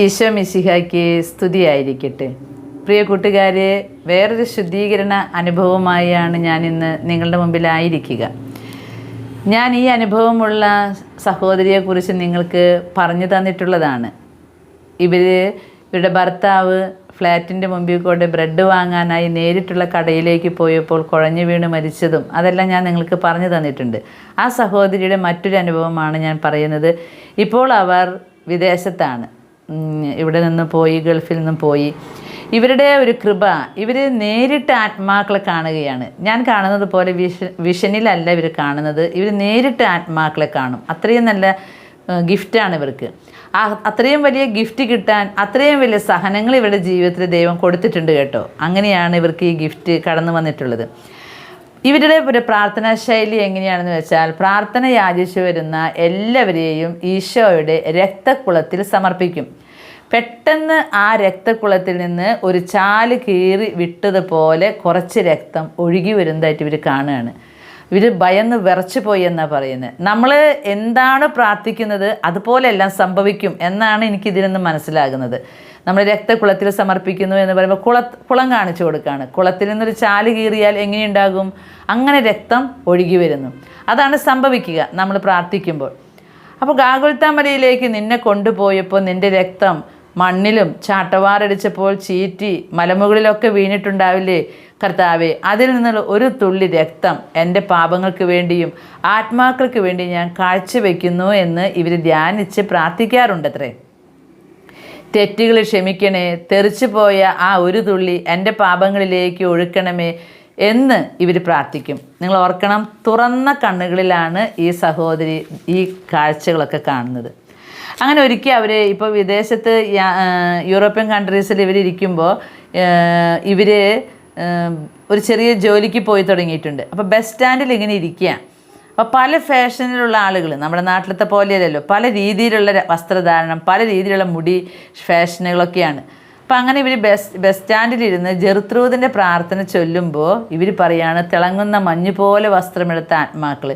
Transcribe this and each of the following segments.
ഈശോ മിശിഹായ്ക്ക് സ്തുതിയായിരിക്കട്ടെ. പ്രിയ കൂട്ടുകാരെ വേറൊരു ശുദ്ധീകരണ അനുഭവമായാണ് ഞാൻ ഇന്ന് നിങ്ങളുടെ മുമ്പിലായിരിക്കുക. ഞാൻ ഈ അനുഭവമുള്ള സഹോദരിയെക്കുറിച്ച് നിങ്ങൾക്ക് പറഞ്ഞു തന്നിട്ടുള്ളതാണ്. ഇവർ ഇവരുടെ ഭർത്താവ് ഫ്ലാറ്റിന്റെ മുമ്പിൽ കൊണ്ട് ബ്രെഡ് വാങ്ങാനായി നേരിട്ടുള്ള കടയിലേക്ക് പോയപ്പോൾ കുഴഞ്ഞു വീണ് മരിച്ചതും അതെല്ലാം ഞാൻ നിങ്ങൾക്ക് പറഞ്ഞു തന്നിട്ടുണ്ട്. ആ സഹോദരിയുടെ മറ്റൊരു അനുഭവമാണ് ഞാൻ പറയുന്നത്. ഇപ്പോൾ അവർ വിദേശത്താണ്. ഇവിടെ നിന്ന് പോയി ഗൾഫിൽ നിന്നും പോയി. ഇവരുടെ ഒരു കൃപ ഇവർ നേരിട്ട് ആത്മാക്കളെ കാണുകയാണ്. ഞാൻ കാണുന്നത് പോലെ വിഷ വിഷനിലല്ല ഇവർ കാണുന്നത്. ഇവർ നേരിട്ട് ആത്മാക്കളെ കാണും. അത്രയും നല്ല ഗിഫ്റ്റാണ് ഇവർക്ക്. ആ അത്രയും വലിയ ഗിഫ്റ്റ് കിട്ടാൻ അത്രയും വലിയ സഹനങ്ങൾ ഇവരുടെ ജീവിതത്തിൽ ദൈവം കൊടുത്തിട്ടുണ്ട് കേട്ടോ. അങ്ങനെയാണ് ഇവർക്ക് ഈ ഗിഫ്റ്റ് കടന്നു വന്നിട്ടുള്ളത്. ഇവരുടെ ഒരു പ്രാർത്ഥനാ ശൈലി എങ്ങനെയാണെന്ന് വെച്ചാൽ പ്രാർത്ഥന യാചിച്ചു വരുന്ന എല്ലാവരെയും ഈശോയുടെ രക്തക്കുളത്തിൽ സമർപ്പിക്കും. പെട്ടെന്ന് ആ രക്തക്കുളത്തിൽ നിന്ന് ഒരു ചാൽ കീറി വിട്ടതുപോലെ കുറച്ച് രക്തം ഒഴുകി വരുന്നതായിട്ട് ഇവർ കാണുകയാണ്. ഇവർ ഭയന്ന് വിറച്ചു പോയി എന്നാണ് പറയുന്നത് നമ്മൾ എന്താണ് പ്രാർത്ഥിക്കുന്നത് അതുപോലെല്ലാം സംഭവിക്കും എന്നാണ് എനിക്കിതിൽ നിന്ന് മനസ്സിലാകുന്നത്. നമ്മൾ രക്തക്കുളത്തിൽ സമർപ്പിക്കുന്നു എന്ന് പറയുമ്പോൾ കുള കുളം കാണിച്ചു കൊടുക്കുകയാണ് കുളത്തിൽ നിന്നൊരു ചാൽ കീറിയാൽ എങ്ങനെയുണ്ടാകും? അങ്ങനെ രക്തം ഒഴുകി വരുന്നു. അതാണ് സംഭവിക്കുക നമ്മൾ പ്രാർത്ഥിക്കുമ്പോൾ. അപ്പോൾ ഗാഗുൽത്താമലയിലേക്ക് നിന്നെ കൊണ്ടുപോയപ്പോൾ നിന്റെ രക്തം മണ്ണിലും ചാട്ടവാറടിച്ചപ്പോൾ ചീറ്റി മലമുകളിലൊക്കെ വീണിട്ടുണ്ടാവില്ലേ? കർത്താവെ അതിൽ നിന്നുള്ള ഒരു തുള്ളി രക്തം എന്റെ പാപങ്ങൾക്ക് വേണ്ടിയും ആത്മാക്കൾക്ക് വേണ്ടി ഞാൻ കാഴ്ചവെക്കുന്നു എന്ന് ഇവർ ധ്യാനിച്ച് പ്രാർത്ഥിക്കാറുണ്ടത്രേ. തെറ്റുകൾ ക്ഷമിക്കണേ തെറിച്ചു പോയ ആ ഒരു തുള്ളി എന്റെ പാപങ്ങളിലേക്ക് ഒഴുക്കണമേ എന്ന് ഇവർ പ്രാർത്ഥിക്കും. നിങ്ങൾ ഓർക്കണം തുറന്ന കണ്ണുകളിലാണ് ഈ സഹോദരി ഈ കാഴ്ചകളൊക്കെ കാണുന്നത്. അങ്ങനെ ഒരിക്കൽ അവർ ഇപ്പോൾ വിദേശത്ത് യൂറോപ്യൻ കൺട്രീസിൽ ഇവരിയ്ക്കുമ്പോൾ ഇവർ ഒരു ചെറിയ ജോലിക്ക് പോയി തുടങ്ങിയിട്ടുണ്ട്. അപ്പോൾ ബസ് സ്റ്റാൻഡിൽ ഇങ്ങനെ ഇരിക്കുക അപ്പോൾ പല ഫാഷനിലുള്ള ആളുകൾ നമ്മുടെ നാട്ടിലത്തെ പോലെയല്ലല്ലോ പല രീതിയിലുള്ള വസ്ത്രധാരണം പല രീതിയിലുള്ള മുടി ഫാഷനുകളൊക്കെയാണ്. അപ്പം അങ്ങനെ ഇവർ ബസ് ബസ് സ്റ്റാൻഡിലിരുന്ന് ജെറുത്രൂദിന്റെ പ്രാർത്ഥന ചൊല്ലുമ്പോൾ ഇവർ പറയാണ് തിളങ്ങുന്ന മഞ്ഞ് പോലെ വസ്ത്രമെടുത്ത ആത്മാക്കൾ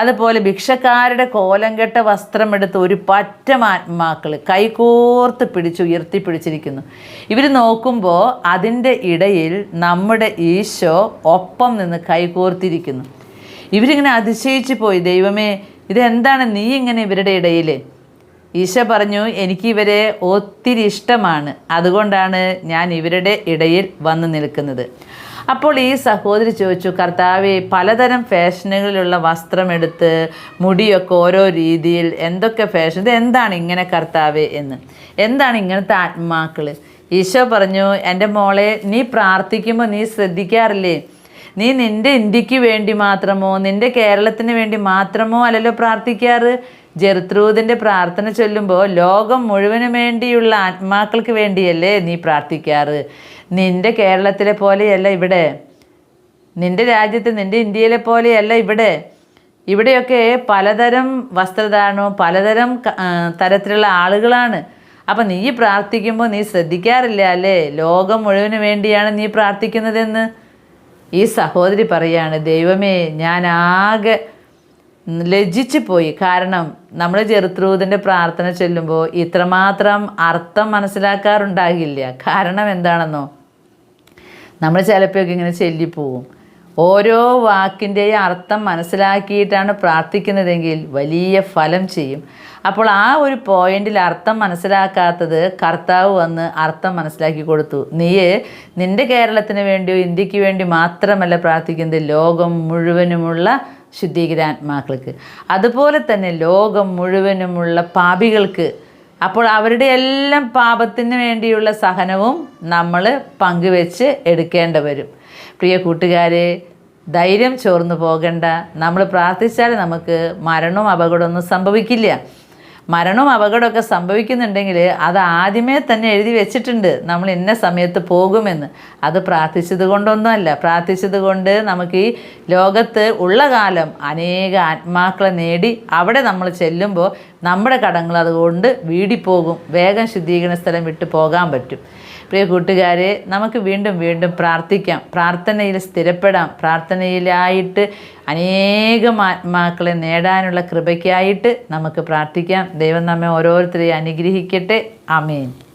അതുപോലെ ഭിക്ഷക്കാരുടെ കോലം കെട്ട വസ്ത്രമെടുത്ത് ഒരു പറ്റം ആത്മാക്കൾ കൈകോർത്ത് പിടിച്ച് ഉയർത്തി പിടിച്ചിരിക്കുന്നു. ഇവർ നോക്കുമ്പോൾ അതിന്റെ ഇടയിൽ നമ്മുടെ ഈശോ ഒപ്പം നിന്ന് കൈകോർത്തിരിക്കുന്നു. ഇവരിങ്ങനെ അതിശയിച്ചു പോയി ദൈവമേ ഇതെന്താണ് നീ ഇങ്ങനെ ഇവരുടെ ഇടയിൽ ഈശോ പറഞ്ഞു എനിക്ക് ഇവരെ ഒത്തിരി ഇഷ്ടമാണ്. അതുകൊണ്ടാണ് ഞാൻ ഇവരുടെ ഇടയിൽ വന്നു നിൽക്കുന്നത്. അപ്പോൾ ഈ സഹോദരി ചോദിച്ചു കർത്താവെ പലതരം ഫാഷനുകളിലുള്ള വസ്ത്രമെടുത്ത് മുടിയൊക്കെ ഓരോ രീതിയിൽ എന്തൊക്കെ ഫാഷൻ ഇത് എന്താണ് ഇങ്ങനെ കർത്താവെ എന്ന്? എന്താണ് ഇങ്ങനത്തെ ആത്മാക്കൾ ഈശോ പറഞ്ഞു എന്റെ മോളെ നീ പ്രാർത്ഥിക്കുമ്പോൾ നീ ശ്രദ്ധിക്കാറില്ലേ? നീ നിന്റെ ഇന്ത്യയ്ക്ക് വേണ്ടി മാത്രമോ നിന്റെ കേരളത്തിന് വേണ്ടി മാത്രമോ അല്ലല്ലോ പ്രാർത്ഥിക്കാറ്? ജെറുത്രൂദിന്റെ പ്രാർത്ഥന ചൊല്ലുമ്പോൾ ലോകം മുഴുവനും വേണ്ടിയുള്ള ആത്മാക്കൾക്ക് വേണ്ടിയല്ലേ നീ പ്രാർത്ഥിക്കാറ്? നിന്റെ കേരളത്തിലെ പോലെയല്ല ഇവിടെ. നിന്റെ രാജ്യത്ത് നിന്റെ ഇന്ത്യയിലെ പോലെയല്ല ഇവിടെ. ഇവിടെയൊക്കെ പലതരം വസ്ത്രധാരണവും പലതരം തരത്തിലുള്ള ആളുകളാണ്. അപ്പം നീ പ്രാർത്ഥിക്കുമ്പോൾ നീ ശ്രദ്ധിക്കാറില്ല അല്ലേ? ലോകം മുഴുവൻ വേണ്ടിയാണ് നീ പ്രാർത്ഥിക്കുന്നതെന്ന് ഈ സഹോദരി പറയാണ് ദൈവമേ ഞാൻ ആകെ ലജ്ജിച്ചു പോയി. കാരണം നമ്മൾ ചെറുത്രൂതിന്റെ പ്രാർത്ഥന ചൊല്ലുമ്പോൾ ഇത്രമാത്രം അർത്ഥം മനസ്സിലാക്കാറുണ്ടാകില്ല. കാരണം എന്താണെന്നോ? നമ്മൾ ചിലപ്പോഴൊക്കെ ഇങ്ങനെ ചൊല്ലിപ്പോവും ഓരോ വാക്കിന്റെയും അർത്ഥം മനസ്സിലാക്കിയിട്ടാണ് പ്രാർത്ഥിക്കുന്നതെങ്കിൽ വലിയ ഫലം ചെയ്യും. അപ്പോൾ ആ ഒരു പോയിന്റിൽ അർത്ഥം മനസ്സിലാക്കാത്തത് കർത്താവ് വന്ന് അർത്ഥം മനസ്സിലാക്കി കൊടുത്തു. നീയെ നിന്റെ കേരളത്തിന് വേണ്ടിയോ ഇന്ത്യയ്ക്ക് വേണ്ടി മാത്രമല്ല പ്രാർത്ഥിക്കുന്നത്. ലോകം മുഴുവനുമുള്ള ശുദ്ധീകരാത്മാക്കൾക്ക്. അതുപോലെ തന്നെ ലോകം മുഴുവനുമുള്ള പാപികൾക്ക്. അപ്പോൾ അവരുടെ എല്ലാം പാപത്തിന് വേണ്ടിയുള്ള സഹനവും നമ്മൾ പങ്കുവെച്ച് എടുക്കേണ്ട വരും. പ്രിയ കൂട്ടുകാരെ ധൈര്യം ചോർന്നു പോകണ്ട. നമ്മൾ പ്രാർത്ഥിച്ചാൽ നമുക്ക് മരണവും അപകടമൊന്നും സംഭവിക്കില്ല. മരണവും അപകടമൊക്കെ സംഭവിക്കുന്നുണ്ടെങ്കിൽ അത് ആദ്യമേ തന്നെ എഴുതി വെച്ചിട്ടുണ്ട്. നമ്മൾ ഇന്ന സമയത്ത് പോകുമെന്ന്. അത് പ്രാർത്ഥിച്ചത് കൊണ്ടൊന്നുമല്ല. പ്രാർത്ഥിച്ചത് കൊണ്ട് നമുക്ക് ഈ ലോകത്ത് ഉള്ള കാലം അനേക ആത്മാക്കളെ നേടി അവിടെ നമ്മൾ ചെല്ലുമ്പോൾ നമ്മുടെ കടങ്ങൾ അതുകൊണ്ട് വീടിപ്പോകും. വേഗം ശുദ്ധീകരണ സ്ഥലം വിട്ട് പോകാൻ പറ്റും. പ്രിയ കൂട്ടുകാരെ നമുക്ക് വീണ്ടും വീണ്ടും പ്രാർത്ഥിക്കാം. പ്രാർത്ഥനയിൽ സ്ഥിരപ്പെടാം. പ്രാർത്ഥനയിലായിട്ട് അനേകം ആത്മാക്കളെ നേടാനുള്ള കൃപയ്ക്കായിട്ട് നമുക്ക് പ്രാർത്ഥിക്കാം. ദൈവം നമ്മെ ഓരോരുത്തരെയും അനുഗ്രഹിക്കട്ടെ. ആമേൻ.